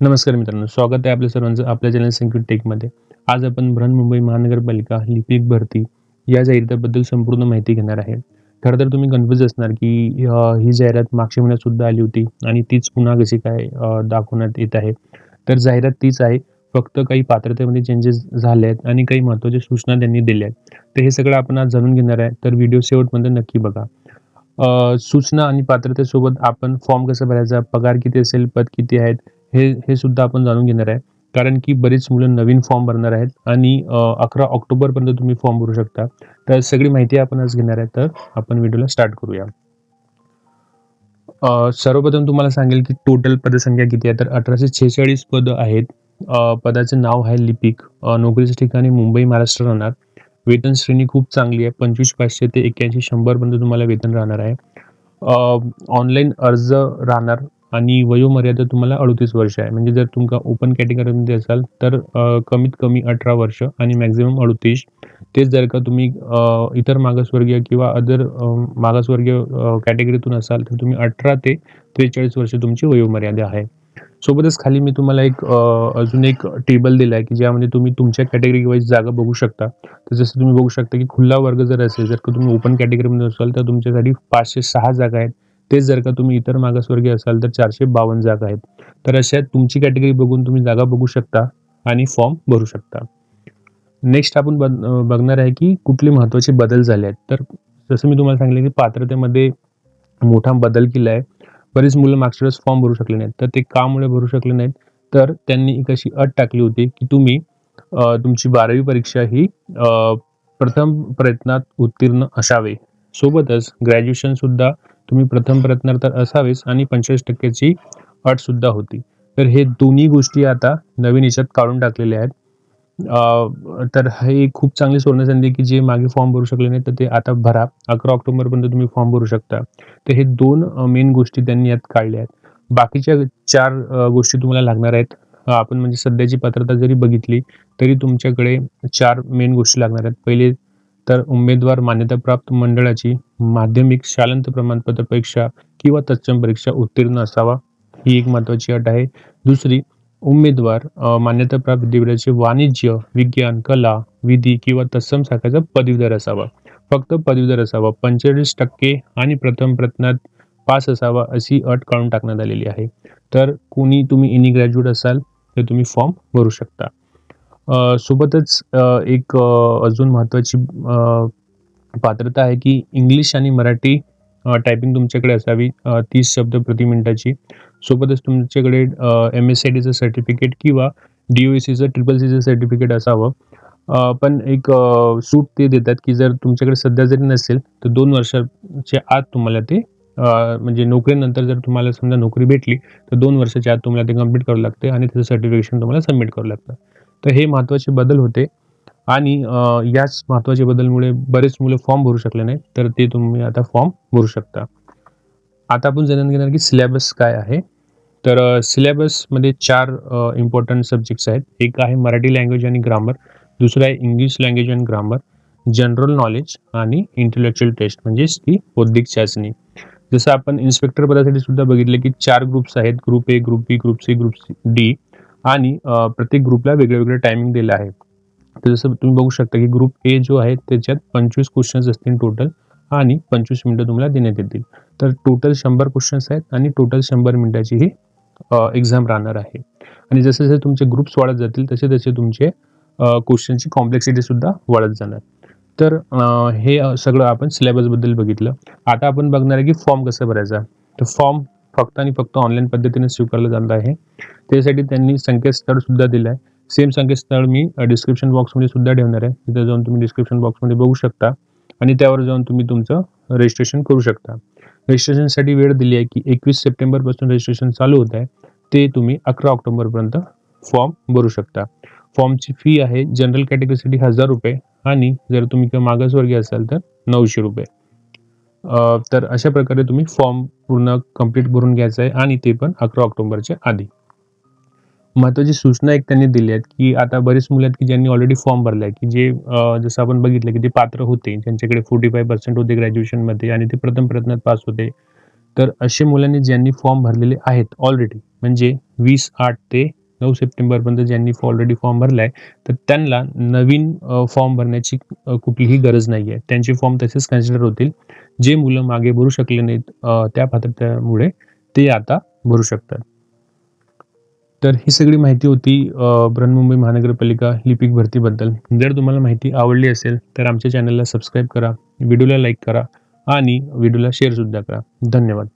नमस्कार मित्रांनो स्वागत आहे आपल्या सर्वांचं आपल्या चॅनल संक्युट टेकमध्ये आज आपण बृहन्मुंबई महानगरपालिका लिपिक भरती या जाहिरातीबद्दल संपूर्ण माहिती घेणार आहे. खरं तर तुम्ही कन्फ्युज असणार की ही जाहिरात मागच्या महिन्यात सुद्धा आली होती आणि तीच पुन्हा कशी काय दाखवण्यात येत आहे. तर जाहिरात तीच आहे फक्त काही पात्रतेमध्ये चेंजेस झाले आहेत आणि काही महत्त्वाच्या सूचना त्यांनी दिल्या आहेत. तर हे सगळं आपण आज जाणून घेणार आहे. तर व्हिडिओ शेवटमध्ये नक्की बघा. सूचना आणि पात्रतेसोबत आपण फॉर्म कसा भरायचा पगार किती असेल पद किती आहेत हे हे सुद्धा आपण जाणून घेणार आहे. कारण की बरीच मुलं नवीन फॉर्म भरणार आहेत आणि अकरा ऑक्टोबरपर्यंत तुम्ही फॉर्म भरू शकता. तर सगळी माहिती आपण आज घेणार आहे. तर आपण व्हिडिओला स्टार्ट करूया. सर्वप्रथम तुम्हाला सांगेल की टोटल पदसंख्या किती आहे? तर अठराशे छेचाळीस पद आहेत. पदाचे पदाचं नाव आहे लिपिक. नोकरीच्या ठिकाणी मुंबई महाराष्ट्र राहणार. वेतन श्रेणी खूप चांगली आहे. पंचवीस पाचशे ते एक्क्याऐंशी शंभरपर्यंत तुम्हाला वेतन राहणार आहे. ऑनलाईन अर्ज राहणार. आणि वयोमर्यादा तुम्हाला अडतीस वर्ष आहे. म्हणजे जर तुमका ओपन कॅटेगरीमध्ये असाल तर कमीत कमी अठरा वर्ष आणि मॅक्झिमम अडतीस. तेच जर का तुम्ही इतर मागासवर्गीय किंवा अदर मागासवर्गीय कॅटेगरीतून असाल तर तुम्ही अठरा ते त्रेचाळीस वर्ष तुमची वयोमर्यादा आहे. सोबतच खाली मी तुम्हाला एक अजून एक टेबल दिला आहे की ज्यामध्ये तुम्ही तुमच्या कॅटेगरी वाईज जागा बघू शकता. तर जसं तुम्ही बघू शकता की खुला वर्ग जर असेल जर का तुम्ही ओपन कॅटेगरीमध्ये असाल तर तुमच्यासाठी पाचशे सहा जागा आहेत. तेच जर का तुम्ही इतर मागासवर्गीय असाल तर चारशे बावन्न जागा आहेत. तर अशा तुमची कॅटेगरी बघून तुम्ही जागा बघू शकता आणि फॉर्म भरू शकता. नेक्स्ट आपण बघ- बघणार आहे की कुठले महत्त्वाचे बदल झाले आहेत. तर जसं मी तुम्हाला सांगितलं की पात्रतेमध्ये मोठा बदल केला आहे. बरीच मुलं मागच्या वेळेस फॉर्म भरू शकले नाहीत. तर ते कामुळे भरू शकले नाहीत. तर त्यांनी एक अशी अट टाकली होती की तुम्ही तुमची बारावी परीक्षा ही प्रथम प्रयत्नात उत्तीर्ण असावे. सोबतच ग्रॅज्युएशन सुद्धा तुम्ही प्रथम प्रयत्न तर असावेच आणि पंचेचाळीस टक्क्याची अट सुद्धा होती. तर हे दोन्ही गोष्टी आता नवीन याच्यात काढून टाकलेल्या आहेत. तर हे खूप चांगली सोडण्यासंधी संधी की जे मागे फॉर्म भरू शकले नाही तर ते आता भरा. अकरा ऑक्टोबरपर्यंत तुम्ही फॉर्म भरू शकता. तर हे दोन मेन गोष्टी त्यांनी यात काढल्या आहेत. बाकीच्या चार गोष्टी तुम्हाला लागणार आहेत. आपण म्हणजे सध्याची पात्रता जरी बघितली तरी तुमच्याकडे चार मेन गोष्टी लागणार आहेत. पहिले तर उमेदवार मान्यताप्राप्त मंडळाची माध्यमिक शालांत प्रमाणपत्र परीक्षा किंवा तत्सम परीक्षा उत्तीर्ण असावा ही एक महत्त्वाची अट आहे. दुसरी उमेदवार मान्यताप्राप्त विद्यापीठाचे वाणिज्य विज्ञान कला विधी किंवा तत्सम शाखेचा पदवीधर असावा. फक्त पदवीधर असावा पंचेचाळीस टक्के आणि प्रथम प्रयत्नात पास असावा अशी अट काढून टाकण्यात आलेली आहे. तर कोणी तुम्ही इनी ग्रॅज्युएट असाल तर तुम्ही फॉर्म भरू शकता. सोबतच एक अजून महत्त्वाची पात्रता आहे की इंग्लिश आणि मराठी टायपिंग तुमच्याकडे असावी तीस शब्द प्रति मिनिटाची. सोबतच तुमच्याकडे M S C I certificate किंवा डी ओ सीचं ट्रिपल सीचं सर्टिफिकेट असावं. पण एक सूट ते देतात की जर तुमच्याकडे सध्या जरी नसेल तर दोन वर्षाच्या आत तुम्हाला ते म्हणजे नोकरीनंतर जर तुम्हाला समजा नोकरी भेटली तर दोन वर्षाच्या आत तुम्हाला ते कंप्लीट करावं लागते आणि त्याचं सर्टिफिकेशन तुम्हाला सबमिट करावं लागतं. तर हे महत्त्वाचे बदल होते. आणि याच महत्त्वाच्या बदलमुळे बरेच मुलं फॉर्म भरू शकले नाही तर ते तुम्ही आता फॉर्म भरू शकता. आता आपण जाणून घेणार की सिलेबस काय आहे. तर सिलेबसमध्ये चार इम्पॉर्टंट सब्जेक्ट्स आहेत. एक आहे मराठी लँग्वेज आणि ग्रामर दुसरं आहे English language and grammar general knowledge आणि इंटेलेक्च्युअल टेस्ट म्हणजेच ती बौद्धिक चाचणी. जसं आपण इन्स्पेक्टर पदासाठी सुद्धा बघितलं की चार ग्रुप्स आहेत. Group A group B group C group D आणि प्रत्येक ग्रुपला वेगळं वेगळे टायमिंग दिलं आहे तर जसं तुम्ही बघू शकता की ग्रुप ए जो आहे त्याच्यात पंचवीस क्वेश्चन्स असतील टोटल आणि पंचवीस मिनटं तुम्हाला देण्यात येतील. तर टोटल शंभर क्वेश्चन्स आहेत आणि टोटल शंभर मिनटाची ही एक्झाम राहणार आहे. आणि जसे जसे तुमचे ग्रुप्स वाढत जातील तसे तसे तुमचे क्वेश्चनची कॉम्प्लेक्सिटी सुद्धा वाढत जाणार. तर हे सगळं आपण सिलेबसबद्दल बघितलं. आता आपण बघणार आहे की फॉर्म कसं भरायचा. तर फॉर्म फक्त आणि फक्त ऑनलाईन पद्धतीने स्वीकारलं जात आहे. त्यासाठी त्यांनी संकेतस्थळ सुद्धा दिलं आहे सेम संकेतस्थळ मी डिस्क्रिप्शन बॉक्समध्ये सुद्धा ठेवणार आहे. तिथे जाऊन तुम्ही डिस्क्रिप्शन बॉक्समध्ये बघू शकता. आणि त्यावर जाऊन तुम्ही तुमचं रजिस्ट्रेशन करू शकता. रजिस्ट्रेशनसाठी वेळ दिली आहे की एकवीस सप्टेंबरपासून रजिस्ट्रेशन चालू होत आहे. ते तुम्ही अकरा ऑक्टोबरपर्यंत फॉर्म भरू शकता. फॉर्मची फी आहे जनरल कॅटेगरीसाठी हजार रुपये आणि जर तुम्ही किंवा मागासवर्गीय असाल तर नऊशे रुपये. तर अशा प्रकारे तुम्ही फॉर्म पूर्ण कंप्लीट भरून घ्यायचा आहे आणि ते पण अकरा ऑक्टोबरच्या आधी. महत्त्वाची सूचना एक त्यांनी दिली आहेत की आता बरेच मुलं आहेत की ज्यांनी ऑलरेडी फॉर्म भरला आहे की जे जसं आपण बघितलं की ते पात्र होते ज्यांच्याकडे फोर्टी फाय पर्सेंट होते ग्रॅज्युएशनमध्ये आणि ते प्रथम प्रयत्नात पास होते तर असे मुलांनी ज्यांनी फॉर्म भरलेले आहेत ऑलरेडी म्हणजे वीस आठ ते नऊ सप्टेंबरपर्यंत ज्यांनी ऑलरेडी फॉर्म भरला आहे तर त्यांना नवीन फॉर्म भरण्याची कुठलीही गरज नाही आहे त्यांचे फॉर्म तसेच कन्सिडर होतील. जे मुलं मागे भरू शकले नाहीत त्या पात्रतेमुळे ते आता भरू शकतात. तर ही सगळी माहिती होती बृहन्मुंबई महानगरपालिका लिपिक भरतीबद्दल. जर तुम्हाला माहिती आवडली असेल तर आमच्या चॅनलला सबस्क्राईब करा व्हिडिओला लाईक करा आणि व्हिडिओला शेअरसुद्धा करा. धन्यवाद.